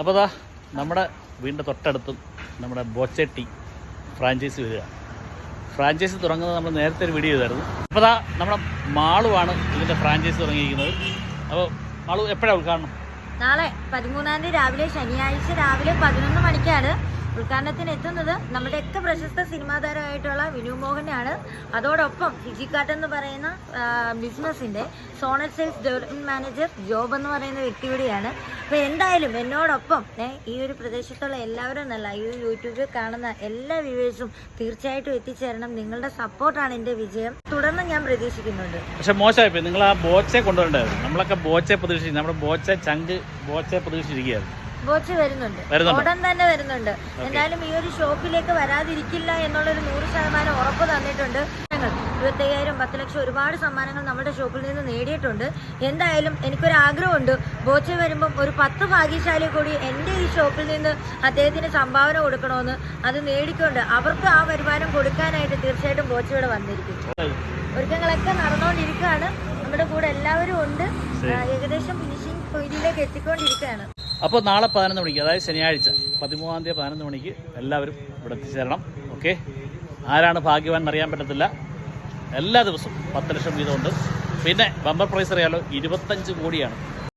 അപ്പോൾ അതാ നമ്മുടെ വീടിന്റെ തൊട്ടടുത്തും നമ്മുടെ ബോച്ചട്ടി ഫ്രാഞ്ചൈസി വരിക. ഫ്രാഞ്ചൈസി തുടങ്ങുന്നത് നമ്മൾ നേരത്തെ ഒരു വീഡിയോ ചെയ്തായിരുന്നു. അപ്പോൾ അതാ നമ്മുടെ മാളുവാണ് ഇതിന്റെ ഫ്രാഞ്ചൈസി തുടങ്ങിയിരിക്കുന്നത്. അപ്പോൾ മാളു എപ്പോഴാണ് ഉദ്ഘാടനം? നാളെ പതിമൂന്നാം തീയതി രാവിലെ ശനിയാഴ്ച രാവിലെ പതിനൊന്ന് മണിക്കാണ് ഉദ്ഘാടനത്തിന് എത്തുന്നത്. നമ്മുടെയൊക്കെ പ്രശസ്ത സിനിമാ താരമായിട്ടുള്ള വിനു മോഹനാണ്. അതോടൊപ്പം ഫിജിക്കാട്ട് എന്ന് പറയുന്ന ബിസിനസിന്റെ zonal sales development manager job എന്ന് പറയുന്ന വ്യക്തി കൂടിയാണ്. അപ്പോൾ എന്തായാലും എന്നോടൊപ്പം ഏ, ഈ ഒരു പ്രദേശത്തുള്ള എല്ലാവരും എന്നല്ല ഈ ഒരു യൂട്യൂബിൽ കാണുന്ന എല്ലാ വ്യൂവേഴ്സും തീർച്ചയായിട്ടും എത്തിച്ചേരണം. നിങ്ങളുടെ സപ്പോർട്ടാണ് എന്റെ വിജയം. തുടർന്ന് ഞാൻ പ്രതീക്ഷിക്കുന്നുണ്ട്. പക്ഷെ മോശമായിപ്പോയി. നിങ്ങൾ ആ ബോച്ചെ കൊണ്ടുവരണ്ടായിരുന്നു. നമ്മളൊക്കെ ബോച്ചെ പ്രതീക്ഷിച്ചു നമ്മുടെ ബോച്ചെ ചങ്ക് ബോച്ചെ പ്രതീക്ഷിച്ചിരിക്കുകയായിരുന്നു. ബോച്ച് വരുന്നുണ്ട്. ഉടൻ തന്നെ വരുന്നുണ്ട്. എന്തായാലും ഈ ഒരു ഷോപ്പിലേക്ക് വരാതിരിക്കില്ല എന്നുള്ളൊരു നൂറ് ശതമാനം ഉറപ്പ് തന്നിട്ടുണ്ട്. ഇരുപത്തയ്യായിരം പത്ത് ലക്ഷം ഒരുപാട് സമ്മാനങ്ങൾ നമ്മുടെ ഷോപ്പിൽ നിന്ന് നേടിയിട്ടുണ്ട്. എന്തായാലും എനിക്കൊരു ആഗ്രഹമുണ്ട് ബോച്ചെ വരുമ്പം ഒരു പത്ത് ഭാഗ്യശാലി കൂടി എന്റെ ഈ ഷോപ്പിൽ നിന്ന് അദ്ദേഹത്തിന് സംഭാവന കൊടുക്കണമെന്ന് അത് നേടിക്കൊണ്ട് അവർക്ക് ആ വരുമാനം കൊടുക്കാനായിട്ട് തീർച്ചയായിട്ടും ബോച്ച ഇവിടെ വന്നിരിക്കും. ഒരുക്കങ്ങളൊക്കെ നടന്നുകൊണ്ടിരിക്കുകയാണ്. നമ്മുടെ കൂടെ എല്ലാവരും ഉണ്ട്. ഏകദേശം ഫിനിഷിംഗ് പോയിന്റിലേക്ക് എത്തിക്കൊണ്ടിരിക്കുകയാണ്. അപ്പോൾ നാളെ പതിനൊന്ന് മണിക്ക് അതായത് ശനിയാഴ്ച പതിമൂന്നാം തീയതി പതിനൊന്ന് മണിക്ക് എല്ലാവരും ഇവിടെ എത്തിച്ചേരണം. ഓക്കെ? ആരാണ് ഭാഗ്യവാൻ എന്നറിയാൻ പറ്റത്തില്ല. എല്ലാ ദിവസവും പത്ത് ലക്ഷം വീതമുണ്ട്. പിന്നെ ബമ്പർ പ്രൈസ് അറിയാലോ ഇരുപത്തഞ്ച് കോടിയാണ്.